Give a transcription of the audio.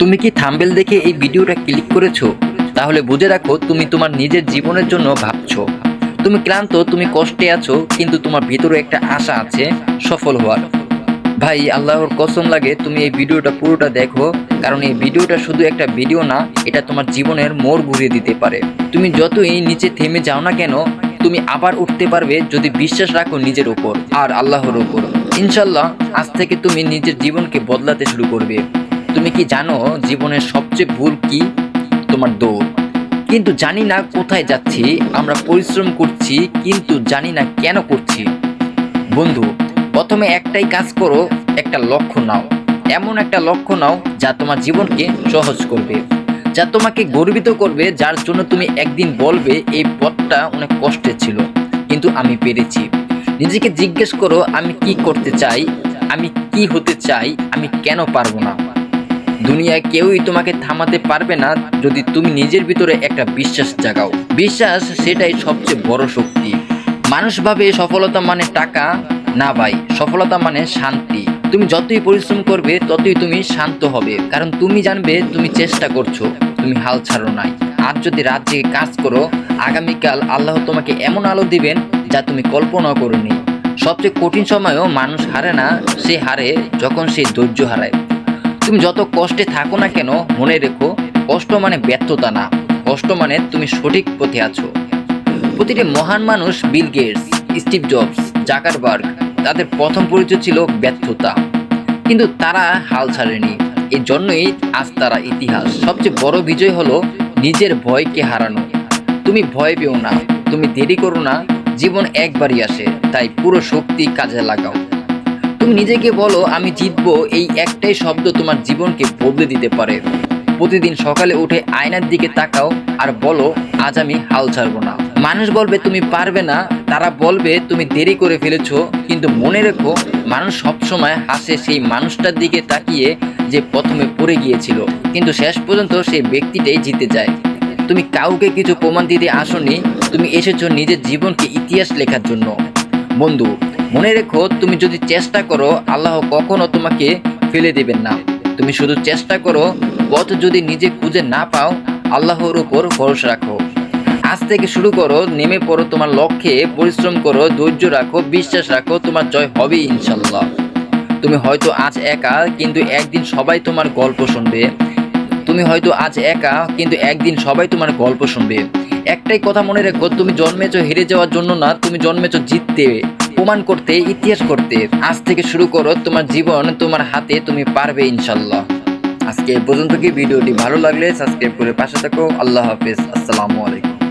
তুমি কি থাম্বেল দেখে এই ভিডিওটা ক্লিক করেছ? তাহলে বুঝে রাখো, তুমি তোমার নিজের জীবনের জন্য ভাবছ। তুমি ক্লান্ত, তুমি কষ্টে আছো, কিন্তু তোমার ভিতরে একটা আশা আছে, সফল হওয়ার। ভাই, আল্লাহর কসম লাগে, তুমি এই ভিডিওটা পুরোটা দেখো, কারণ এই ভিডিওটা শুধু একটা ভিডিও না, এটা তোমার জীবনের মোড় ঘুরিয়ে দিতে পারে। তুমি যতই নিচে থেমে যাও না কেন, তুমি আবার উঠতে পারবে যদি বিশ্বাস রাখো নিজের উপর, আর আল্লাহর উপর। ইনশাল্লাহ আজ থেকে তুমি নিজের জীবনকে বদলাতে শুরু করবে। তুমি কি জানো জীবনের সবচেয়ে ভুল কি? তোমার দৌড়। কিন্তু জানি না কোথায় যাচ্ছি, আমরা পরিশ্রম করছি, কিন্তু জানি না কেন করছি। বন্ধু, প্রথমে একটাই কাজ করো, একটা লক্ষ্য নাও। এমন একটা লক্ষ্য নাও যা তোমার জীবনকে সহজ করবে। যা তোমাকে গর্বিত করবে, যার জন্য তুমি একদিন বলবে, এই পথটা অনেক কষ্টের ছিল, কিন্তু আমি পেরেছি। নিজেকে জিজ্ঞেস করো, আমি কি করতে চাই? আমি কি হতে চাই? আমি কেন পারব না? দুনিয়ায় কেউই তোমাকে থামাতে পারবে না যদি তুমি নিজের ভিতরে একটা বিশ্বাস জাগাও। বিশ্বাস সেটাই সবচেয়ে বড় শক্তি। মানুষ ভাবে সফলতা মানে টাকা, না ভাই, সফলতা মানে শান্তি। তুমি যতই পরিশ্রম করবে, ততই তুমি শান্ত হবে। কারণ তুমি জানবে তুমি চেষ্টা করছ, তুমি হাল ছাড়ো নাই। আজ যদি রাত জেগে কাজ করো, আগামীকাল আল্লাহ তোমাকে এমন আলো দিবেন যা তুমি কল্পনাও করনি। সবচেয়ে কঠিন সময়ও মানুষ হারে না, সে হারে যখন সে ধৈর্য হারায়। তুমি যত কষ্টে থাকো না কেন, মনে রেখো, কষ্ট মানে ব্যর্থতা না। কষ্ট মানে তুমি সঠিক পথে আছো। প্রতিটি মহান মানুষ Bill Gates, Steve Jobs, Zuckerberg, তাদের প্রথম পরিচয় ছিল ব্যর্থতা। কিন্তু তারা হাল ছাড়েনি। এই জন্যই আজ তারা ইতিহাস। সবচেয়ে বড় বিজয় হলো নিজের ভয়কে হারানো। তুমি ভয় পেও না, তুমি দেরি করো না, জীবন একবারই আসে, তাই পুরো শক্তি কাজে লাগাও। তুমি নিজেকে বলো, আমি জিতবো, এই একটাই শব্দ তোমার জীবনকে বদলে দিতে পারে। প্রতিদিন সকালে উঠে আয়নার দিকে তাকাও আর বলো, আজ আমি হাল ছাড়বো না। মানুষ বলবে, তুমি পারবে না। তারা বলবে, তুমি দেরি করে ফেলেছো। কিন্তু মনে রেখো, মানুষ সবসময় হাসে সেই মানুষটার দিকে তাকিয়ে যে প্রথমে পড়ে গিয়েছিল। কিন্তু শেষ পর্যন্ত সেই ব্যক্তিটাই জিতে যায়। তুমি কাউকে কিছু প্রমাণ দিতে আসনি। তুমি এসেছ নিজের জীবনকে ইতিহাস লেখার জন্য। বন্ধু মনে রেখো, তুমি যদি চেষ্টা করো, আল্লাহ কখনো তোমাকে ফেলে দেবেন না। তুমি শুধু চেষ্টা করো, পথ যদি নিজে খুঁজে না পাও, আল্লাহর উপর ভরসা রাখো। আজ থেকে শুরু করো, নেমে পড়ো তোমার লক্ষ্যে, পরিশ্রম করো, ধৈর্য রাখো, বিশ্বাস রাখো, তোমার জয় হবে ইনশাল্লাহ তুমি হয়তো আজ একা, কিন্তু একদিন সবাই তোমার গল্প শুনবে। তুমি হয়তো আজ একা, কিন্তু একদিন সবাই তোমার গল্প শুনবে। একটাই কথা মনে রেখো, তুমি জন্মেছো হেরে যাওয়ার জন্য না, তুমি জন্মেছ জিততে। প্রমাণ করতে, ইতিহাস করতে। আজ থেকে শুরু করো, তোমার জীবন তোমার হাতে তুমি পারবে ইনশাল্লাহ আজকে পর্যন্ত কি ভিডিওটি ভালো লাগলে সাবস্ক্রাইব করে পাশে থাকো। আল্লাহ হাফিজ। আসসালামু আলাইকুম।